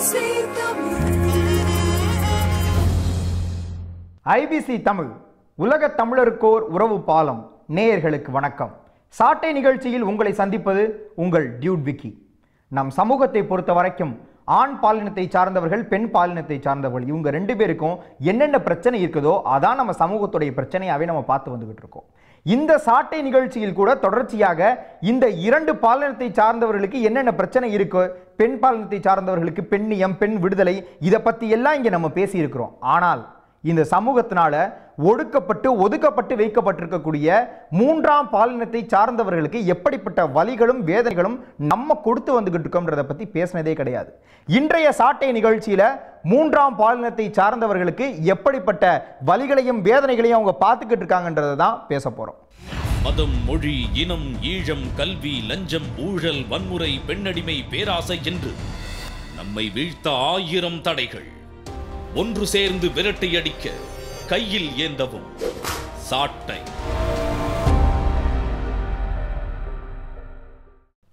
Tamil. IBC Tamil உலக தமிழருக்கோர் உறவு பாலம். நேயர்களுக்கு வணக்கம். சாட்டை நிகழ்ச்சியில் உங்களை சந்திப்பது உங்கள் டியூட் விக்கி. நம் சமூகத்தை பொறுத்த வரைக்கும் ஆண் பாலினத்தை சார்ந்தவர்கள் பெண் பாலினத்தை சார்ந்தவர்கள் இவங்க ரெண்டு பேருக்கும் என்னென்ன பிரச்சனை இருக்குதோ அதான் நம்ம சமூகத்துடைய பிரச்சனையாவே நம்ம பார்த்து வந்துகிட்டு இருக்கோம். இந்த சாட்டை நிகழ்ச்சியில் கூட தொடர்ச்சியாக இந்த இரண்டு பாலினத்தை சார்ந்தவர்களுக்கு என்னென்ன பிரச்சனை இருக்கு பெண் பாலினத்தை சார்ந்தவர்களுக்கு பெண்ணியம் பெண் விடுதலை இதை பற்றி எல்லாம் இங்கே நம்ம பேசி இருக்கிறோம் ஆனால் இந்த சமூகத்தினால ஒடுக்கப்பட்டு ஒதுக்கப்பட்டு வைக்கப்பட்டிருக்கக்கூடிய மூன்றாம் பாலினத்தை சார்ந்தவர்களுக்கு எப்படிப்பட்ட வலிகளும் வேதனைகளும் நம்ம கொடுத்து வந்துகிட்டு இருக்கோம்ன்றதை பற்றி பேசினதே கிடையாது. இன்றைய சாட்டை நிகழ்ச்சியில் மூன்றாம் பாலினத்தை சார்ந்தவர்களுக்கு எப்படிப்பட்ட வலிகளையும் வேதனைகளையும் அவங்க பார்த்துக்கிட்டு இருக்காங்கன்றதை தான் பேச போகிறோம் மதம் மொழி இனம் ஈழம் கல்வி லஞ்சம் ஊழல் வன்முறை பெண்ணடிமை பேராசை என்று நம்மை வீழ்த்த ஆயிரம் தடைகள். ஒன்று சேர்ந்து விரட்டை அடிக்க கையில் ஏந்தவும் சாட்டை.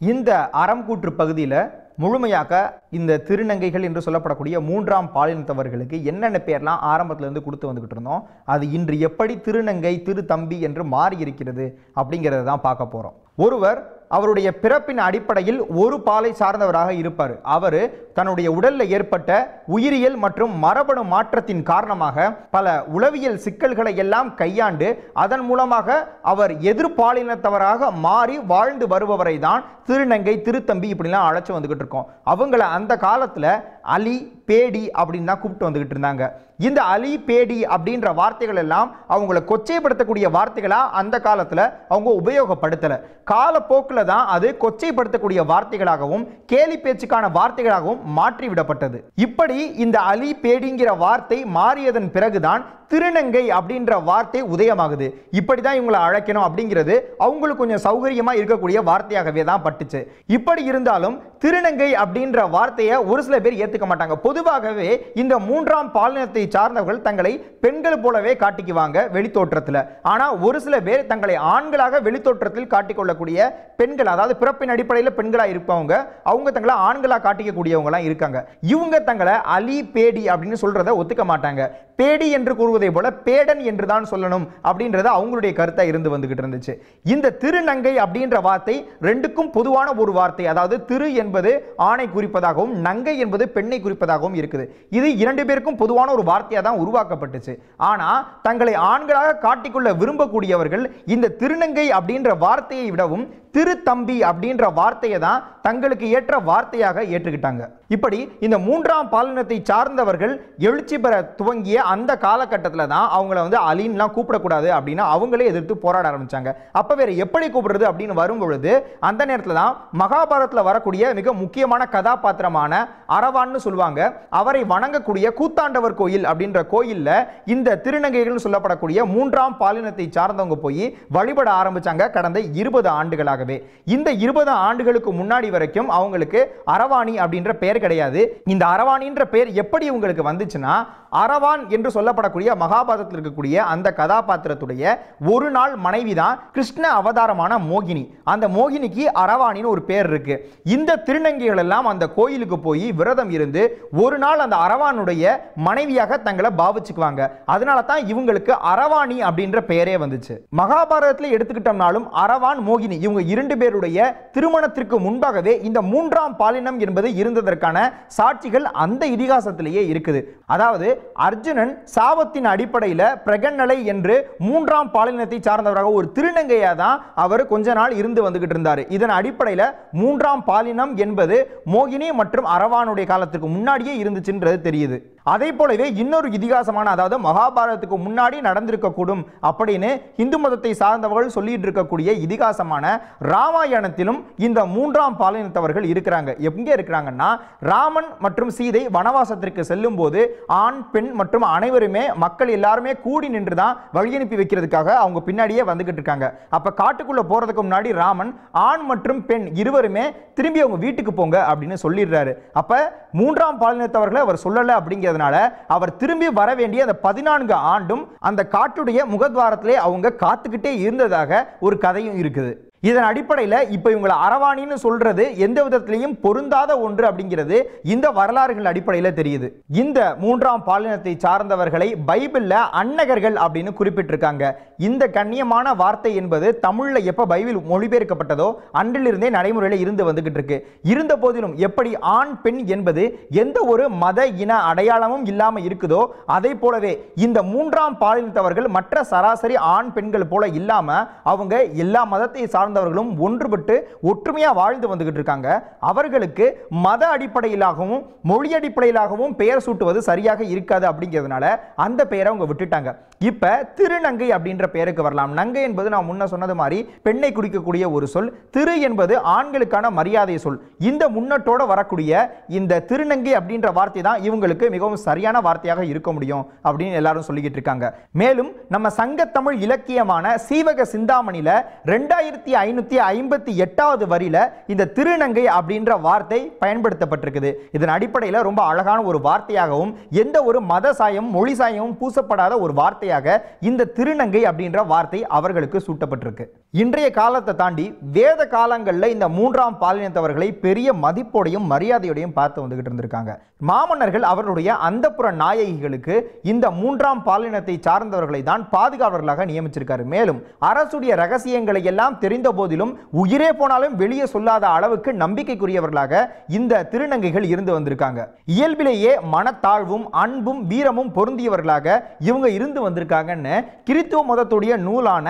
இந்த அறம்கூற்று பகுதியில் முழுமையாக இந்த திருநங்கைகள் என்று சொல்லப்படக்கூடிய மூன்றாம் பாலினத்தவர்களுக்கு என்னென்ன பேர்லாம் ஆரம்பத்திலேருந்து கொடுத்து வந்துக்கிட்டு இருந்தோம் அது இன்று எப்படி திருநங்கை திரு தம்பி என்று மாறி இருக்கிறது அப்படிங்கிறத தான் பார்க்க போகிறோம் ஒருவர் அவருடைய பிறப்பின் அடிப்படையில் ஒரு பாலை சார்ந்தவராக இருப்பார். அவர் தன்னுடைய உடலில் ஏற்பட்ட உயிரியல் மற்றும் மரபணு மாற்றத்தின் காரணமாக பல உளவியல் சிக்கல்களை எல்லாம் கையாண்டு அதன் மூலமாக அவர் எதிர்பாலினத்தவராக மாறி வாழ்ந்து வருபவரை தான் திருநங்கை திருத்தம்பி இப்படிலாம் அழைச்சி வந்துகிட்டு இருக்கோம். அவங்கள அந்த காலத்தில் அலி பேடி அப்படின்னு தான் கூப்பிட்டு வந்துகிட்டு இருந்தாங்க. இந்த அலி பேடி அப்படின்ற வார்த்தைகள் எல்லாம் அவங்கள கொச்சைப்படுத்தக்கூடிய வார்த்தைகளாக அந்த காலத்தில் அவங்க உபயோகப்படுத்தலை. காலப்போக்கில் தான் அது கொச்சைப்படுத்தக்கூடிய வார்த்தைகளாகவும் கேலி பேச்சுக்கான வார்த்தைகளாகவும் மாற்றி விடப்பட்டது. இப்படி இந்த அலி பேடிங்கிற வார்த்தை மாறியதன் பிறகுதான் திருநங்கை அப்படின்ற வார்த்தை உதயமாகுது. இப்படி தான் இவங்களை அழைக்கணும் அப்படிங்கிறது அவங்களுக்கு கொஞ்சம் சௌகரியமாக இருக்கக்கூடிய வார்த்தையாகவே தான் பட்டுச்சு. இப்படி இருந்தாலும் திருநங்கை அப்படின்ற வார்த்தையை ஒரு சில பேர் ஏத்துக்க மாட்டாங்க. பொதுவாகவே இந்த மூன்றாம் பாலினத்தை சார்ந்தவர்கள் தங்களை பெண்கள் போலவே காட்டிக்குவாங்க வெளித்தோற்றத்தில். ஆனா ஒரு சில பேர் தங்களை ஆண்களாக வெளித்தோற்றத்தில் காட்டிக்கொள்ளக்கூடிய பெண்கள் அதாவது பிறப்பின் அடிப்படையில் பெண்களாக இருப்பவங்க அவங்க தங்களை ஆண்களா காட்டிக்கக்கூடியவங்களாம் இருக்காங்க. இவங்க தங்களை அலி பேடி அப்படின்னு சொல்றதை ஒத்துக்க மாட்டாங்க. பேடி என்று கூறுவதை போல பேடன் என்று தான் சொல்லணும் அப்படின்றது அவங்களுடைய கருத்தா இருந்து வந்துகிட்டு இருந்துச்சு. இந்த திருநங்கை அப்படின்ற வார்த்தை ரெண்டுக்கும் பொதுவான ஒரு வார்த்தை அதாவது திரு என்பது ஆணை குறிப்பதாகவும் நங்கை என்பது பெண்ணை குறிப்பதாகவும் இருக்குது. இது இரண்டு பேருக்கும் பொதுவான ஒரு வார்த்தையாக தான் உருவாக்கப்பட்டுச்சு. ஆனா தங்களை ஆண்களாக காட்டிக்கொள்ள விரும்பக்கூடியவர்கள் இந்த திருநங்கை அப்படின்ற வார்த்தையை விடவும் திருத்தம்பி அப்படின்ற வார்த்தையை தான் தங்களுக்கு ஏற்ற வார்த்தையாக ஏற்றுக்கிட்டாங்க. இப்படி இந்த மூன்றாம் பாலினத்தை சார்ந்தவர்கள் எழுச்சி பெற துவங்கிய அந்த காலகட்டத்தில் தான் அவங்கள வந்து அலின்லாம் கூப்பிடக்கூடாது அப்படின்னு அவங்களே எதிர்த்து போராட ஆரம்பித்தாங்க அப்போ வேறு எப்படி கூப்பிடுறது அப்படின்னு வரும் பொழுது அந்த நேரத்தில் தான் மகாபாரதத்தில் வரக்கூடிய மிக முக்கியமான கதாபாத்திரமான அரவான்னு சொல்லுவாங்க. அவரை வணங்கக்கூடிய கூத்தாண்டவர் கோயில் அப்படின்ற கோயில்ல இந்த திருநங்கைகள்னு சொல்லப்படக்கூடிய மூன்றாம் பாலினத்தை சார்ந்தவங்க போய் வழிபட ஆரம்பிச்சாங்க கடந்த இருபது ஆண்டுகளாக ஆண்டுகளாகவே இந்த இருபது ஆண்டுகளுக்கு முன்னாடி வரைக்கும் அவங்களுக்கு அரவாணி அப்படின்ற பெயர் கிடையாது. இந்த அரவாணின்ற பெயர் எப்படி உங்களுக்கு வந்துச்சுன்னா அரவான் என்று சொல்லப்படக்கூடிய மகாபாரதத்தில் இருக்கக்கூடிய அந்த கதாபாத்திரத்துடைய ஒரு நாள் மனைவி தான் கிருஷ்ண அவதாரமான மோகினி. அந்த மோகினிக்கு அரவாணின்னு ஒரு பேர் இருக்கு. இந்த திருநங்கைகள் எல்லாம் அந்த கோயிலுக்கு போய் விரதம் இருந்து ஒரு நாள் அந்த அரவானுடைய மனைவியாக தங்களை பாவிச்சுக்குவாங்க. அதனால தான் இவங்களுக்கு அரவாணி அப்படின்ற பெயரே வந்துச்சு. மகாபாரதத்தில் எடுத்துக்கிட்டோம்னாலும் அரவான் மோகினி இவங்க இரண்டு பேருடைய திருமணத்திற்கு முன்பாகவே இந்த மூன்றாம் பாலினம் என்பது இருந்ததற்கான சாட்சிகள் அந்த இதிகாசத்திலேயே இருக்குது. அதாவது அர்ஜுனன் சாபத்தின் அடிப்படையில் பிரகன்னலை என்று மூன்றாம் பாலினத்தை சார்ந்தவராக ஒரு திருநங்கையாக தான் அவர் கொஞ்ச நாள் இருந்து வந்துகிட்டு இருந்தார். இதன் அடிப்படையில் மூன்றாம் பாலினம் என்பது மோகினி மற்றும் அரவானுடைய காலத்துக்கு முன்னாடியே இருந்துச்சுன்றது தெரியுது. அதே போலவே இன்னொரு இதிகாசமான அதாவது மகாபாரதத்துக்கு முன்னாடி நடந்திருக்கக்கூடும் அப்படின்னு இந்து மதத்தை சார்ந்தவர்கள் சொல்லிட்டு இருக்கக்கூடிய இதிகாசமான ராமாயணத்திலும் இந்த மூன்றாம் பாலினத்தவர்கள் இருக்கிறாங்க. எங்கே இருக்கிறாங்கன்னா ராமன் மற்றும் சீதை வனவாசத்திற்கு செல்லும் போது ஆண் பெண் மற்றும் அனைவருமே மக்கள் எல்லாருமே கூடி நின்று தான் வழி அனுப்பி வைக்கிறதுக்காக அவங்க பின்னாடியே வந்துகிட்டு இருக்காங்க. அப்போ காட்டுக்குள்ளே போகிறதுக்கு முன்னாடி ராமன் ஆண் மற்றும் பெண் இருவருமே திரும்பி அவங்க வீட்டுக்கு போங்க அப்படின்னு சொல்லிடுறாரு. அப்போ மூன்றாம் பாலினத்தவர்களை அவர் சொல்லல அப்படிங்கிறதுனால அவர் திரும்பி வர வேண்டிய அந்த பதினான்கு ஆண்டும் அந்த காட்டுடைய முகத்வாரத்திலே அவங்க காத்துக்கிட்டே இருந்ததாக ஒரு கதையும் இருக்குது. இதன் அடிப்படையில் இப்போ இவங்களை அரவாணின்னு சொல்றது எந்த விதத்திலையும் பொருந்தாத ஒன்று அப்படிங்கிறது இந்த வரலாறுகள் அடிப்படையில் தெரியுது. இந்த மூன்றாம் பாலினத்தை சார்ந்தவர்களை பைபிளில் அன்னகர்கள் அப்படின்னு குறிப்பிட்டிருக்காங்க. இந்த கண்ணியமான வார்த்தை என்பது தமிழில் எப்போ பைபிள் மொழிபெயர்க்கப்பட்டதோ அன்றிலிருந்தே நடைமுறையில் இருந்து வந்துகிட்டு இருக்கு. இருந்த போதிலும் எப்படி ஆண் பெண் என்பது எந்த ஒரு மத இன அடையாளமும் இல்லாமல் இருக்குதோ அதை போலவே இந்த மூன்றாம் பாலினத்தவர்கள் மற்ற சராசரி ஆண் பெண்கள் போல இல்லாமல் அவங்க எல்லா மதத்தை சார்ந்தவர்களும் ஒன்றுபட்டு ஒற்றுமையாக வாழ்ந்து வந்துகிட்டு இருக்காங்க. அவர்களுக்கு மத அடிப்படையிலாகவும் மொழி அடிப்படையிலாகவும் பெயர் சூட்டுவது சரியாக இருக்காது அப்படிங்கிறதுனால அந்த பெயரை அவங்க விட்டுட்டாங்க. இப்போ திருநங்கை அப்படின்ற பெயருக்கு வரலாம். நங்கை என்பது நான் முன்ன சொன்னது மாதிரி பெண்ணை குறிக்கக்கூடிய ஒரு சொல் திரு என்பது ஆண்களுக்கான மரியாதை சொல். இந்த முன்னட்டோட வரக்கூடிய இந்த திருநங்கை அப்படின்ற வார்த்தை தான் இவங்களுக்கு மிகவும் சரியான வார்த்தையாக இருக்க முடியும் அப்படின்னு எல்லாரும் சொல்லிக்கிட்டு இருக்காங்க. மேலும் நம்ம சங்கத்தமிழ் இலக்கியமான சீவக சிந்தாமணியில் ரெண்டாயிரத்தி ஐநூத்தி ஐம்பத்தி எட்டாவது வரியில இந்த திருநங்கை அப்படின்ற வார்த்தை பயன்படுத்தப்பட்டிருக்குது. இதன் அடிப்படையில் ரொம்ப அழகான ஒரு வார்த்தையாகவும் எந்த ஒரு மத சாயமும் மொழி சாயமும் பூசப்படாத ஒரு வார்த்தையாக இந்த திருநங்கை அப்படின்ற வார்த்தை அவர்களுக்கு சூட்டப்பட்டிருக்கு. இன்றைய காலத்தை தாண்டி வேத காலங்களில் இந்த மூன்றாம் பாலினத்தவர்களை பெரிய மதிப்போடையும் மரியாதையோடையும் பார்த்து வந்துகிட்டு இருந்திருக்காங்க. மாமன்னர்கள் அவர்களுடைய அந்தப்புற நாயகிகளுக்கு இந்த மூன்றாம் பாலினத்தை சார்ந்தவர்களை தான் பாதுகாவலர்களாக நியமிச்சிருக்காரு. மேலும் அரசுடைய ரகசியங்களை எல்லாம் தெரிந்த போதிலும் உயிரே போனாலும் வெளியே சொல்லாத அளவுக்கு நம்பிக்கைக்குரியவர்களாக இந்த திருநங்கைகள் இருந்து வந்திருக்காங்க. இயல்பிலேயே மனத்தாழ்வும் அன்பும் வீரமும் பொருந்தியவர்களாக இவங்க இருந்து வந்திருக்காங்கன்னு கிறித்துவ மதத்துடைய நூலான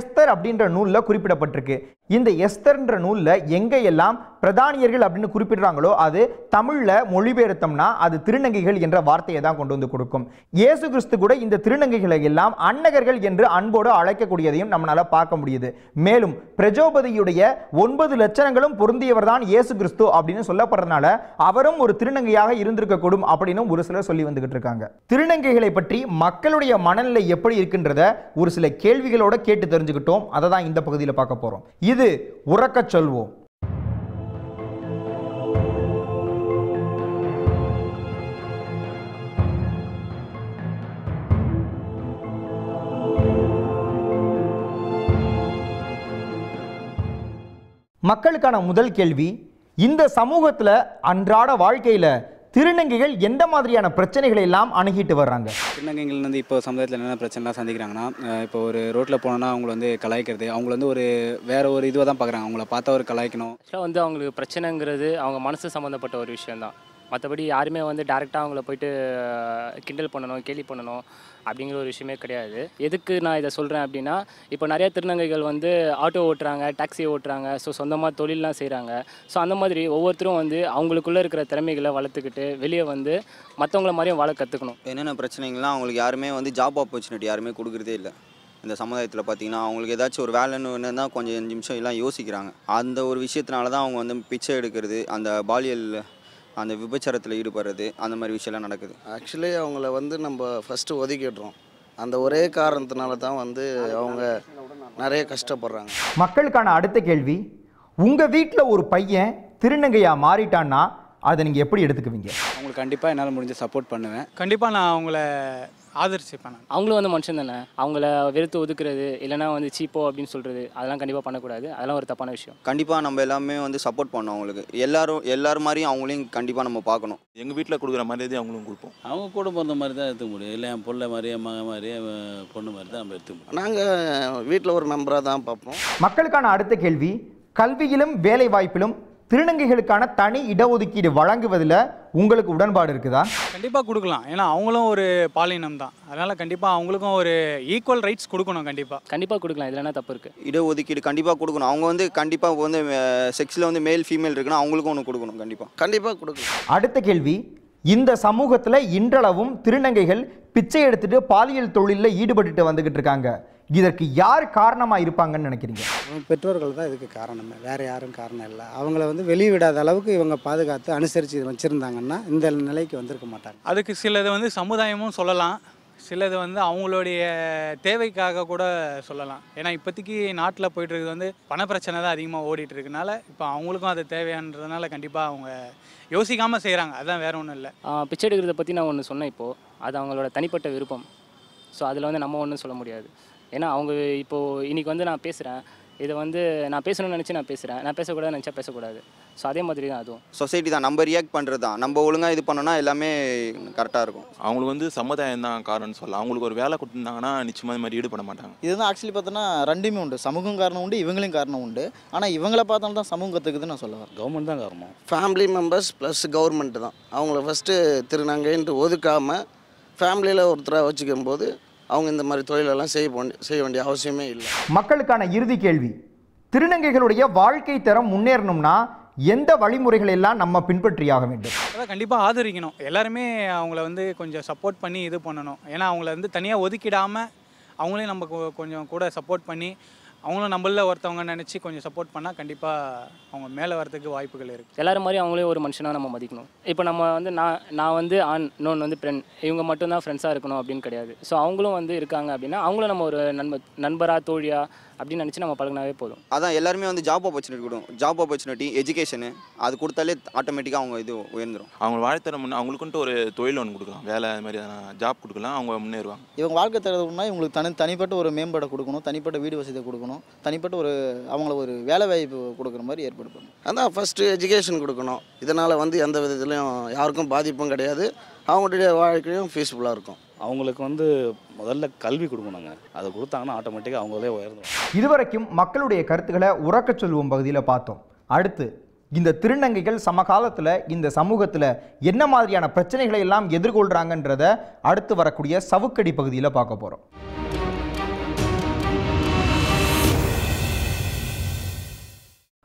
எஸ்தர் அப்படின்ற நூலில் குறிப்பிடப்பட்டிருக்கு. இந்த எஸ்தர்ன்ற எங்கே எல்லாம் பிரதானியர்கள் அப்படின்னு குறிப்பிடுறாங்களோ அது தமிழில் மொழிபெயர்த்தோம்னா அது திருநங்கைகள் என்ற வார்த்தையை தான் கொண்டு வந்து கொடுக்கும். இயேசு கிறிஸ்து கூட இந்த திருநங்கைகளை எல்லாம் அன்னகர்கள் என்று அன்போடு அழைக்கக்கூடியதையும் நம்மளால பார்க்க முடியுது. மேலும் பிரஜோபதியுடைய ஒன்பது லட்சணங்களும் பொருந்தியவர் தான் இயேசு கிறிஸ்து அப்படின்னு சொல்லப்படுறதுனால அவரும் ஒரு திருநங்கையாக இருந்திருக்கக்கூடும் அப்படின்னு ஒரு சிலர் சொல்லி வந்துகிட்டு இருக்காங்க. திருநங்கைகளை பற்றி மக்களுடைய மனநிலை எப்படி இருக்கின்றத ஒரு சில கேள்விகளோட கேட்டு தெரிஞ்சுக்கிட்டோம். அதை தான் இந்த பகுதியில் பார்க்க போகிறோம் இது உறக்கச் சொல்வோம். மக்களுக்கான முதல் கேள்வி இந்த சமூகத்துல அன்றாட வாழ்க்கையில திருநங்கைகள் எந்த மாதிரியான பிரச்சனைகளை எல்லாம் அணுகிட்டு வர்றாங்க? திருநங்கைகள் வந்து இப்போ சமுதாயத்தில் என்னென்ன பிரச்சனைலாம் சந்திக்கிறாங்கன்னா இப்போ ஒரு ரோட்டில் போனோன்னா அவங்கள வந்து கலாய்க்கிறது அவங்கள வந்து ஒரு வேற ஒரு இதுவாக தான் பார்க்குறாங்க அவங்கள பார்த்தா ஒரு கலாய்க்கணும். ஆக்சுவலாக வந்து அவங்களுக்கு பிரச்சனைங்கிறது அவங்க மனசு சம்மந்தப்பட்ட ஒரு விஷயந்தான் மற்றபடி யாருமே வந்து டேரெக்டாக அவங்கள போயிட்டு கிண்டல் பண்ணணும் கேலி பண்ணணும் அப்படிங்கிற ஒரு விஷயமே கிடையாது. எதுக்கு நான் இதை சொல்கிறேன் அப்படின்னா இப்போ நிறைய திருநங்கைகள் வந்து ஆட்டோ ஓட்டுறாங்க டாக்ஸி ஓட்டுறாங்க ஸோ சொந்தமாக தொழிலெலாம் செய்கிறாங்க ஸோ அந்த மாதிரி ஒவ்வொருத்தரும் வந்து அவங்களுக்குள்ளே இருக்கிற திறமைகளை வளர்த்துக்கிட்டு வெளியே வந்து மற்றவங்கள மாதிரியும் வாழ கற்றுக்கணும் என்னென்ன பிரச்சனைகள்லாம் அவங்களுக்கு யாருமே வந்து ஜாப் ஆப்பர்ச்சுனிட்டி யாருமே கொடுக்குறதே இல்லை. இந்த சமுதாயத்தில் பார்த்தீங்கன்னா அவங்களுக்கு ஏதாச்சும் ஒரு வேலைன்னு ஒன்று தான் கொஞ்சம் அஞ்சு நிமிஷம் எல்லாம் யோசிக்கிறாங்க. அந்த ஒரு விஷயத்தினால தான் அவங்க வந்து பிச்சை எடுக்கிறது அந்த பாலியல் அந்த விபச்சாரத்தில் ஈடுபடுறது அந்த மாதிரி விஷயம்லாம் நடக்குது. ஆக்சுவலி அவங்கள வந்து நம்ம ஃபஸ்ட்டு ஒதுக்கிடுறோம். அந்த ஒரே காரணத்தினால தான் வந்து அவங்க நிறைய கஷ்டப்படுறாங்க. மக்களுக்கான அடுத்த கேள்வி உங்க வீட்ல ஒரு பையன் திருநங்கையா மாறிட்டான்னா அதை நீங்க எப்படி எடுத்துக்குவீங்க? அவங்களுக்கு கண்டிப்பாக என்னால் முடிஞ்ச சப்போர்ட் பண்ணுவேன். கண்டிப்பாக நான் அவங்கள ஆதரிச்சுப்பேன் நான். அவங்களும் வந்து மனுஷன் தானே? அவங்கள வெறுத்து ஒதுக்குறது இல்லைனா வந்து சீப்போ அப்படின்னு சொல்கிறது அதெல்லாம் கண்டிப்பாக பண்ணக்கூடாது. அதெல்லாம் ஒரு தப்பான விஷயம். கண்டிப்பாக நம்ம எல்லாமே வந்து சப்போர்ட் பண்ணோம் அவங்களுக்கு. எல்லாரும் எல்லாரும் மாதிரியும் அவங்களையும் கண்டிப்பாக நம்ம பார்க்கணும். எங்கள் வீட்டில் கொடுக்குற மரியாதை அவங்களும் கொடுப்போம். அவங்க கூட பிறந்த மாதிரி தான் எடுத்துக்க முடியும். இல்லை என் பிள்ளை மாதிரி என் மகன் மாதிரி பொண்ணு மாதிரி தான் நம்ம எடுத்துக்க முடியும். நாங்கள் வீட்டில் ஒரு மெம்பராக தான் பார்ப்போம். மக்களுக்கான அடுத்த கேள்வி கல்வியிலும் வேலை வாய்ப்பிலும் திருநங்கைகளுக்கான தனி இடஒதுக்கீடு வழங்குவதில் உங்களுக்கு உடன்பாடு இருக்குதா? கண்டிப்பாக கொடுக்கலாம். ஏன்னா அவங்களும் ஒரு பாலினம் தான். அதனால் கண்டிப்பாக அவங்களுக்கும் ஒரு ஈக்குவல் ரைட்ஸ் கொடுக்கணும் கண்டிப்பாக கண்டிப்பாக கொடுக்கலாம். இதில் என்ன தப்பு இருக்குது இடஒதுக்கீடு கண்டிப்பாக கொடுக்கணும். அவங்க வந்து கண்டிப்பாக வந்து செக்ஸில் வந்து மேல் ஃபீமேல் இருக்குன்னா அவங்களுக்கும் ஒன்று கொடுக்கணும் கண்டிப்பாக கண்டிப்பாக கொடுக்கலாம். அடுத்த கேள்வி. இந்த சமூகத்தில் இன்றளவும் திருநங்கைகள் பிச்சை எடுத்துட்டு பாலியல் தொழிலில் ஈடுபட்டுட்டு வந்துகிட்டு இருக்காங்க. இதற்கு யார் காரணமாக இருப்பாங்கன்னு நினைக்கிறீங்க? பெற்றோர்கள் தான் இதுக்கு காரணமே. வேறு யாரும் காரணம் இல்லை. அவங்கள வந்து வெளியே விடாத அளவுக்கு இவங்க பாதுகாத்து அனுசரித்து வச்சுருந்தாங்கன்னா இந்த நிலைக்கு வந்திருக்க மாட்டாங்க. அதுக்கு சிலது வந்து சமுதாயமும் சொல்லலாம். சிலது வந்து அவங்களுடைய தேவைக்காக கூட சொல்லலாம். ஏன்னா இப்போதைக்கு நாட்டில் போயிட்டு இருக்குது வந்து பண பிரச்சனை தான் அதிகமாக ஓடிட்டு இருக்கனால இப்போ அவங்களுக்கும் அது தேவையானதுனால கண்டிப்பாக அவங்க யோசிக்காமல் செய்கிறாங்க அதான் வேற ஒன்றும் இல்லை. பிச்சை எடுக்கிறத பற்றி நான் ஒன்று சொன்னேன் இப்போது அது அவங்களோட தனிப்பட்ட விருப்பம். ஸோ அதில் வந்து நம்ம ஒன்றும் சொல்ல முடியாது. ஏன்னா அவங்க இப்போது இன்றைக்கி வந்து நான் பேசுகிறேன் இதை வந்து நான் பேசணும்னு நினச்சி நான் பேசுகிறேன் நான் பேசக்கூடாது நினச்சா பேசக்கூடாது. ஸோ அதே மாதிரி தான் அதுவும். சொசைட்டி தான். நம்ம ரியாக்ட் பண்ணுறது தான் நம்ம ஒழுங்காக இது பண்ணோன்னா எல்லாமே கரெக்டாக இருக்கும். அவங்களுக்கு வந்து சமுதாயம் தான் காரணம்னு சொல்லலாம். அவங்களுக்கு ஒரு வேலை கொடுத்துருந்தாங்கன்னா நிச்சயமாக இது மாதிரி ஈடுபட மாட்டாங்க. இதுதான் ஆக்சுவலி பார்த்தோன்னா ரெண்டுமே உண்டு. சமூகம் காரணம் உண்டு இவங்களையும் காரணம் உண்டு. ஆனால் இவங்கள பார்த்தாலும் தான் சமூகம் கற்றுக்குதுன்னு நான் சொல்ல வரேன். கவர்மெண்ட் தான் காரணம். ஃபேமிலி மெம்பர்ஸ் ப்ளஸ் கவர்மெண்ட் தான். அவங்கள ஃபஸ்ட்டு திருநங்கைன்ட்டு ஒதுக்காமல் ஃபேமிலியில் ஒருத்தரை வச்சுக்கும் போது அவங்க இந்த மாதிரி தொழிலெல்லாம் செய்ய செய்ய வேண்டிய அவசியமே இல்லை. மக்களுக்கான இறுதி கேள்வி. திருநங்கைகளுடைய வாழ்க்கை தரம் முன்னேறணும்னா எந்த வழிமுறைகள் எல்லாம் நம்ம பின்பற்றியாக வேண்டும்? அதான் கண்டிப்பாக ஆதரிக்கணும். எல்லாருமே அவங்கள வந்து கொஞ்சம் சப்போர்ட் பண்ணி இது பண்ணணும். ஏன்னா அவங்கள வந்து தனியாக ஒதுக்கிடாமல் அவங்களையும் நம்ம கொஞ்சம் கூட சப்போர்ட் பண்ணி அவங்களும் நம்மள ஒருத்தவங்க நினச்சி கொஞ்சம் சப்போர்ட் பண்ணால் கண்டிப்பாக அவங்க மேலே வரதுக்கு வாய்ப்புகள் இருக்குது எல்லாரும் மாதிரியும் அவங்களையும் ஒரு மனுஷனாக நம்ம மதிக்கணும். இப்போ நம்ம வந்து நான் நான் வந்து ஆண் இன்னொன்று வந்து பெண். இவங்க மட்டும்தான் ஃப்ரெண்ட்ஸாக இருக்கணும் அப்படின்னு கிடையாது. ஸோ அவங்களும் வந்து இருக்காங்க அப்படின்னா அவங்களும் நம்ம ஒரு நண்ப நண்பராக தோழியாக அப்படின்னு நினச்சி நம்ம பழகினாவே போதும். அதான் எல்லாருமே வந்து ஜாப் ஆப்பர்ச்சுனிட்டி கொடுக்கும் ஜாப் ஆப்பர்ச்சுனிட்டி எஜுகேஷனு அது கொடுத்தாலே ஆட்டோமேட்டிக்காக அவங்க இது உயர்ந்துடும் அவங்க வாழ்த்தர முன்னே அவங்களுக்குன்ட்டு ஒரு தொழில் ஒன்று கொடுக்கலாம். வேலை அது மாதிரி ஜாப் கொடுக்கலாம் அவங்க முன்னேறுவாங்க. இவங்க வாழ்க்கை தரதுன்னா இவங்களுக்கு தனி தனிப்பட்ட ஒரு மேம்பாடை கொடுக்கணும் தனிப்பட்ட வீடு வசதியை கொடுக்கணும் தனிப்பட்ட ஒரு அவங்கள ஒரு வேலை வாய்ப்பு கொடுக்குற மாதிரி ஏற்பாடு பண்ணணும். அதான் ஃபஸ்ட்டு எஜுகேஷன் கொடுக்கணும். இதனால் வந்து எந்த விதத்துலையும் யாருக்கும் பாதிப்பும் கிடையாது. அவங்களுடைய வாழ்க்கையும் பீஸ்ஃபுல்லாக இருக்கும். அவங்களுக்கு வந்து முதல்ல கல்வி கொடுக்கணுங்க. அதை கொடுத்தாங்கன்னா ஆட்டோமேட்டிக்காக அவங்களே உயர்ந்துடும் இதுவரைக்கும் மக்களுடைய கருத்துக்களை உறக்கச் சொல்வோம் பகுதியில் பார்த்தோம். அடுத்து இந்த திருநங்கைகள் சமகாலத்தில் இந்த சமூகத்தில் என்ன மாதிரியான பிரச்சனைகளை எல்லாம் எதிர்கொள்கிறாங்கன்றத அடுத்து வரக்கூடிய சவுக்கடி பகுதியில் பார்க்க போகிறோம்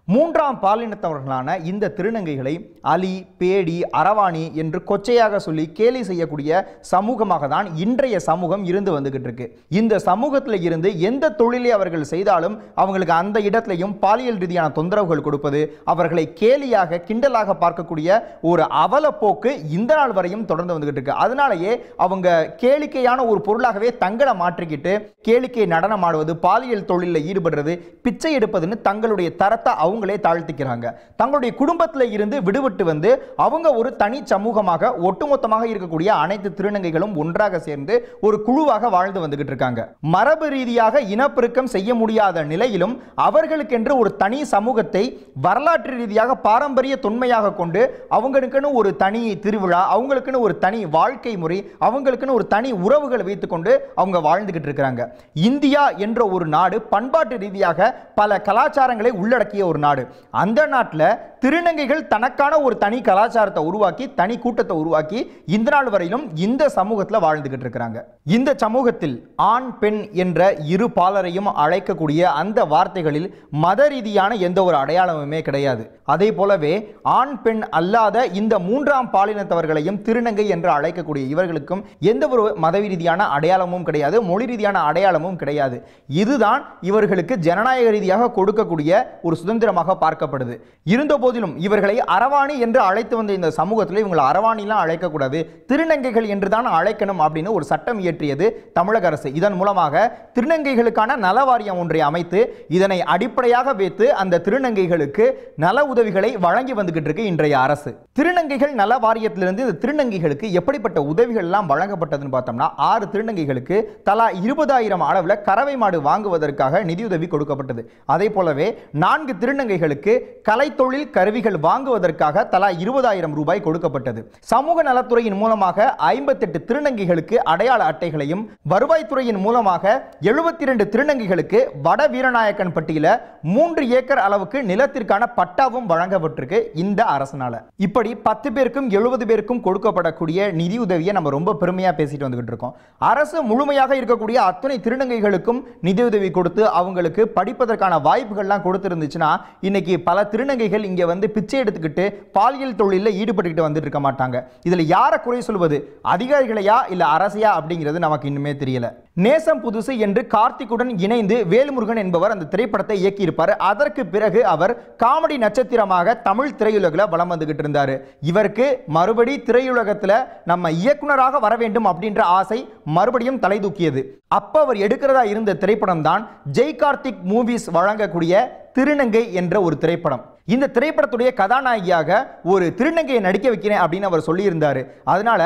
மூன்றாம் பாலினத்தவர்களான இந்த திருநங்கைகளை அலி பேடி அரவாணி என்று கொச்சையாக சொல்லி கேலி செய்யக்கூடிய சமூகமாக தான் இன்றைய சமூகம் இருந்து வந்துகிட்டு இருக்கு. இந்த சமூகத்தில் இருந்து எந்த தொழிலை அவர்கள் செய்தாலும் அவங்களுக்கு அந்த இடத்துலையும் பாலியல் ரீதியான தொந்தரவுகள் கொடுப்பது அவர்களை கேலியாக கிண்டலாக பார்க்கக்கூடிய ஒரு அவலப்போக்கு இந்த நாள் வரையும் தொடர்ந்து வந்துகிட்டு இருக்கு. அதனாலேயே அவங்க கேளிக்கையான ஒரு பொருளாகவே தங்களை மாற்றிக்கிட்டு கேளிக்கை நடனம் ஆடுவது பாலியல் தொழிலில் ஈடுபடுறது பிச்சை எடுப்பதுன்னு தங்களுடைய தரத்தை அவங்களே தாழ்த்திக்கிறாங்க. தங்களுடைய குடும்பத்தில் இருந்து விடுபட்டு வந்து அவங்க ஒரு தனி சமூகமாக ஒட்டுமொத்தமாக இருக்கக்கூடிய அனைத்து திருநங்கைகளும் ஒன்றாக சேர்ந்து ஒரு குழுவாக வாழ்ந்து வந்துகிட்டு இருக்காங்க. மரபு ரீதியாக இனப்பெருக்கம் செய்ய முடியாத நிலையிலும் அவர்களுக்கென்று ஒரு தனி சமூகத்தை வரலாற்று ரீதியாக பாரம்பரிய தொன்மையாக கொண்டு அவங்களுக்குன்னு ஒரு தனி திருவிழா அவங்களுக்குன்னு ஒரு தனி வாழ்க்கை முறை அவங்களுக்குன்னு ஒரு தனி உறவுகளை வைத்துக்கொண்டு அவங்க வாழ்ந்துகிட்டு இருக்கிறாங்க. இந்தியா என்ற ஒரு நாடு பண்பாட்டு ரீதியாக பல கலாச்சாரங்களை உள்ளடக்கிய ஒரு நாடு. அந்த நாட்டில் திருநங்கைகள் தனக்கான ஒரு தனி கலாச்சாரத்தை உருவாக்கி தனி கூட்டத்தை உருவாக்கி இந்த நாள் வரையிலும் இந்த சமூகத்தில் வாழ்ந்துகிட்டு இருக்கிறாங்க. இந்த சமூகத்தில் ஆண் பெண் என்ற இரு பாலரையும் அழைக்கக்கூடிய அந்த வார்த்தைகளில் மத ரீதியான எந்த ஒரு அடையாளமுமே கிடையாது. அதே போலவே ஆண் பெண் அல்லாத இந்த மூன்றாம் பாலினத்தவர்களையும் திருநங்கை என்று அழைக்கக்கூடிய இவர்களுக்கும் எந்த ஒரு மத ரீதியான அடையாளமும் கிடையாது மொழி ரீதியான அடையாளமும் கிடையாது. இதுதான் இவர்களுக்கு ஜனநாயக ரீதியாக கொடுக்கக்கூடிய ஒரு தீவிரமாக பார்க்கப்படுது. இருந்த போதிலும் இவர்களை அரவாணி என்று அழைத்து வந்த இந்த சமூகத்தில் இவங்களை அரவாணிலாம் அழைக்கக்கூடாது திருநங்கைகள் என்று தான் அழைக்கணும் அப்படின்னு ஒரு சட்டம் இயற்றியது தமிழக அரசு. இதன் மூலமாக திருநங்கைகளுக்கான நல வாரியம் ஒன்றை அமைத்து இதனை அடிப்படையாக வைத்து அந்த திருநங்கைகளுக்கு நல உதவிகளை வழங்கி வந்துகிட்டு இருக்கு இன்றைய அரசு. திருநங்கைகள் நல வாரியத்திலிருந்து இந்த திருநங்கைகளுக்கு எப்படிப்பட்ட உதவிகள் எல்லாம் வழங்கப்பட்டதுன்னு பார்த்தோம்னா ஆறு திருநங்கைகளுக்கு தலா இருபதாயிரம் அளவில் கறவை மாடு வாங்குவதற்காக நிதியுதவி கொடுக்கப்பட்டது. அதே போலவே நான்கு திருநங்கை திருநங்கைகளுக்கு கலைத்தொழில் கருவிகள் வாங்குவதற்காக தலா இருபதாயிரம் ரூபாய் கொடுக்கப்பட்டது. சமூக நலத்துறையின் மூலமாக ஐம்பத்தெட்டு திருநங்கைகளுக்கு அடையாள அட்டைகளையும் வருவாய்த்துறையின் மூலமாக எழுபத்தி இரண்டு திருநங்கைகளுக்கு வட வீரநாயக்கன் பட்டியல மூன்று ஏக்கர் அளவுக்கு நிலத்திற்கான பட்டாவும் வழங்கப்பட்டிருக்கு இந்த அரசனால. இப்படி பத்து பேருக்கும் எழுபது பேருக்கும் கொடுக்கப்படக்கூடிய நிதியுதவியை நம்ம ரொம்ப பெருமையா பேசிட்டு வந்துகிட்டு இருக்கோம். அரசு முழுமையாக இருக்கக்கூடிய அத்தனை திருநங்கைகளுக்கும் நிதியுதவி கொடுத்து அவங்களுக்கு படிப்பதற்கான வாய்ப்புகள்லாம் கொடுத்துருந்துச்சுன்னா இன்னைக்கு பல திருநங்கைகள் இங்கே வந்து பிச்சை எடுத்துக்கிட்டு பாலியல் தொழிலில் ஈடுபட்டுக்கிட்டு வந்துட்டு இருக்க மாட்டாங்க. இதில் யாரை குறை சொல்வது? அதிகாரிகளையா இல்லை அரசையா அப்படிங்கிறது நமக்கு இன்னுமே தெரியல. நேசம் புதுசு என்று கார்த்திக்குடன் இணைந்து வேல்முருகன் என்பவர் அந்த திரைப்படத்தை இயக்கியிருப்பார். அதற்கு பிறகு அவர் காமெடி நட்சத்திரமாக தமிழ் திரையுலகில் வலம் வந்துகிட்டு இருந்தார். இவருக்கு மறுபடி திரையுலகத்தில் நம்ம இயக்குனராக வர வேண்டும் அப்படின்ற ஆசை மறுபடியும் தலை தூக்கியது. அப்போ அவர் எடுக்கிறதா இருந்த திரைப்படம் தான் ஜெய் கார்த்திக் மூவிஸ் வழங்கக்கூடிய திருநங்கை என்ற ஒரு திரைப்படம். இந்த திரைப்படத்துடைய கதாநாயகியாக ஒரு திருநங்கையை நடிக்க வைக்கிறேன் அப்படின்னு அவர் சொல்லியிருந்தார். அதனால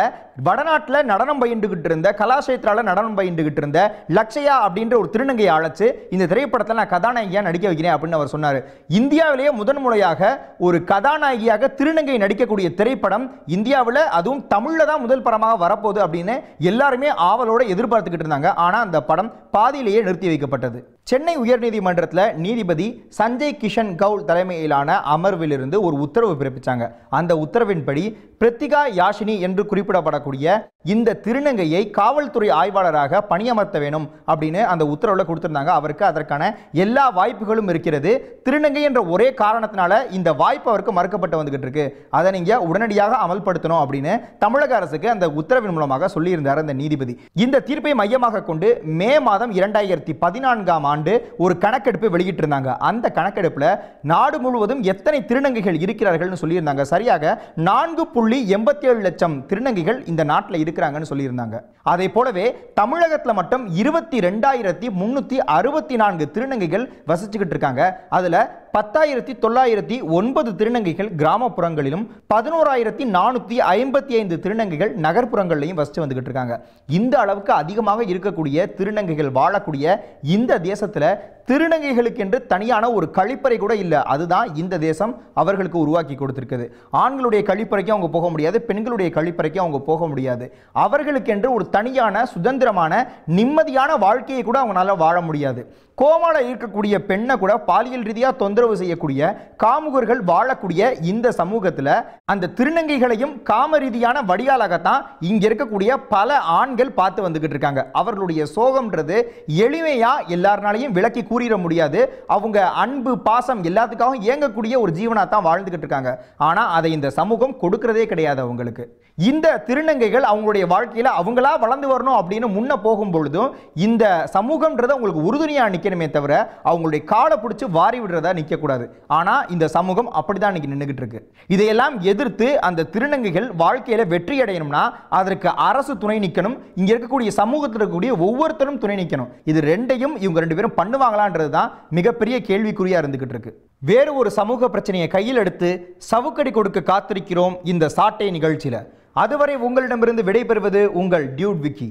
வடநாட்டில் நடனம் பயின்றுகிட்டு இருந்த கலாஷேத்ரால நடனம் பயின்றுகிட்டு இருந்த லக்ஷயா அப்படின்ற ஒரு திருநங்கையை அழைச்சு இந்த திரைப்படத்தில் நான் கதாநாயகியாக நடிக்க வைக்கிறேன் அப்படின்னு அவர் சொன்னார். இந்தியாவிலேயே முதன் முறையாக ஒரு கதாநாயகியாக திருநங்கை நடிக்கக்கூடிய திரைப்படம் இந்தியாவில் அதுவும் தமிழில் தான் முதல் படமாக வரப்போகுது அப்படின்னு எல்லாருமே ஆவலோடு எதிர்பார்த்துக்கிட்டு இருந்தாங்க. ஆனால் அந்த படம் பாதியிலேயே நிறுத்தி வைக்கப்பட்டது. சென்னை உயர்நீதிமன்றத்தில் நீதிபதி சஞ்சய் கிஷன் கவுல் தலைமையிலான அமர்விலிருந்து ஒரு உத்தரவு பிறப்பிச்சாங்க. அந்த உத்தரவின்படி பிரித்திகா யாஷினி என்று குறிப்பிடப்படக்கூடிய இந்த திருநங்கையை காவல்துறை ஆய்வாளராக பணியமர்த்த வேணும் அப்படின்னு அந்த உத்தரவில் கொடுத்துருந்தாங்க. அவருக்கு அதற்கான எல்லா வாய்ப்புகளும் இருக்கிறது. திருநங்கை என்ற ஒரே காரணத்தினால இந்த வாய்ப்பு அவருக்கு மறுக்கப்பட்டு வந்துகிட்டு இருக்கு. அதை நீங்க உடனடியாக அமல்படுத்தணும் அப்படின்னு தமிழக அரசுக்கு அந்த உத்தரவின் மூலமாக சொல்லியிருந்தார் அந்த நீதிபதி. இந்த தீர்ப்பை மையமாக கொண்டு மே மாதம் இரண்டாயிரத்தி பதினான்காம் ஆண்டு ஆண்டு ஒரு கணக்கெடுப்பு வெளியிட்டிருந்தாங்க. அந்த கணக்கெடுப்பில் நாடு முழுவதும் எத்தனை திருநங்கைகள் இருக்கிறார்கள்னு சொல்லியிருந்தாங்க. சரியாக நான்கு புள்ளி எண்பத்தி ஏழு லட்சம் திருநங்கைகள் இந்த நாட்டில் இருக்கிறாங்கன்னு சொல்லியிருந்தாங்க. அதே போலவே தமிழகத்தில் மட்டும் இருபத்தி ரெண்டாயிரத்தி முன்னூற்றி அறுபத்தி நான்கு திருநங்கைகள் வசிச்சுக்கிட்டு இருக்காங்க. அதில் பத்தாயிரத்தி தொள்ளாயிரத்தி ஒன்பது திருநங்கைகள் கிராமப்புறங்களிலும் பதினோராயிரத்தி நானூற்றி ஐம்பத்தி ஐந்து திருநங்கைகள் நகர்ப்புறங்கள்லையும் வசித்து வந்துக்கிட்டு இருக்காங்க. இந்த அளவுக்கு அதிகமாக இருக்கக்கூடிய திருநங்கைகள் வாழக்கூடிய இந்த தேசத்தில் திருநங்கைகளுக்கென்று தனியான ஒரு கழிப்பறை கூட இல்லை. அதுதான் இந்த தேசம் அவர்களுக்கு உருவாக்கி கொடுத்துருக்குது. ஆண்களுடைய கழிப்பறைக்கும் அவங்க போக முடியாது பெண்களுடைய கழிப்பறைக்கும் அவங்க போக முடியாது. அவர்களுக்கென்று ஒரு தனியான சுதந்திரமான நிம்மதியான வாழ்க்கையை கூட அவங்களால வாழ முடியாது. கோமால இருக்கக்கூடிய பெண்ணை கூட பாலியல் ரீதியாக தொந்தரவு செய்யக்கூடிய காமுகர்கள் வாழக்கூடிய இந்த சமூகத்தில் அந்த திருநங்கைகளையும் காம ரீதியான வடிகாலாகத்தான் இங்கே இருக்கக்கூடிய பல ஆண்கள் பார்த்து வந்துக்கிட்டு இருக்காங்க. அவர்களுடைய சோகம்ன்றது எளிமையாக எல்லாருனாலையும் விளக்கி கூறிட முடியாது. அவங்க அன்பு பாசம் எல்லாத்துக்காகவும் இயங்கக்கூடிய ஒரு ஜீவனாக தான் வாழ்ந்துக்கிட்டு இருக்காங்க. ஆனால் அதை இந்த சமூகம் கொடுக்கறதே கிடையாது அவங்களுக்கு. இந்த திருநங்கைகள் அவங்களுடைய வாழ்க்கையில் அவங்களா வளர்ந்து வரணும் அப்படின்னு முன்ன போகும் பொழுதும் இந்த சமூகம்ன்றது அவங்களுக்கு உறுதுணையா நிற்கணுமே தவிர அவங்களுடைய காலை பிடிச்சி வாரி விடுறதா நிற்கக்கூடாது ஆனால் இந்த சமூகம் அப்படிதான் இன்னைக்கு நின்றுகிட்டு இருக்கு. இதையெல்லாம் எதிர்த்து அந்த திருநங்கைகள் வாழ்க்கையில வெற்றி அடையணும்னா அதற்கு அரசு துணை நிற்கணும் இங்கே இருக்கக்கூடிய சமூகத்தில் இருக்கக்கூடிய ஒவ்வொருத்தரும் துணை நிற்கணும் இது ரெண்டையும் இவங்க ரெண்டு பேரும் பண்ணுவாங்களான்றது தான் மிகப்பெரிய கேள்விக்குறியா இருந்துகிட்டு இருக்கு. வேறு ஒரு சமூக பிரச்சனையை கையில் எடுத்து சவுக்கடி கொடுக்க காத்திருக்கிறோம் இந்த சாட்டை நிகழ்ச்சியில. அதுவரை உங்களிடமிருந்து விடைபெறுவது உங்கள் டியூட் விக்கி.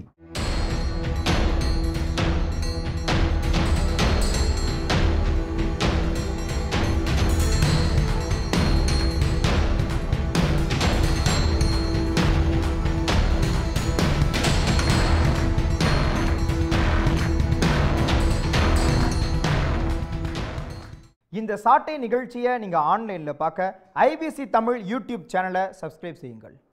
இந்த சாட்டை நிகழ்ச்சியை நீங்கள் ஆன்லைனில் பார்க்க ஐபிசி தமிழ் யூடியூப் சேனலை சப்ஸ்கிரைப் செய்யுங்கள்.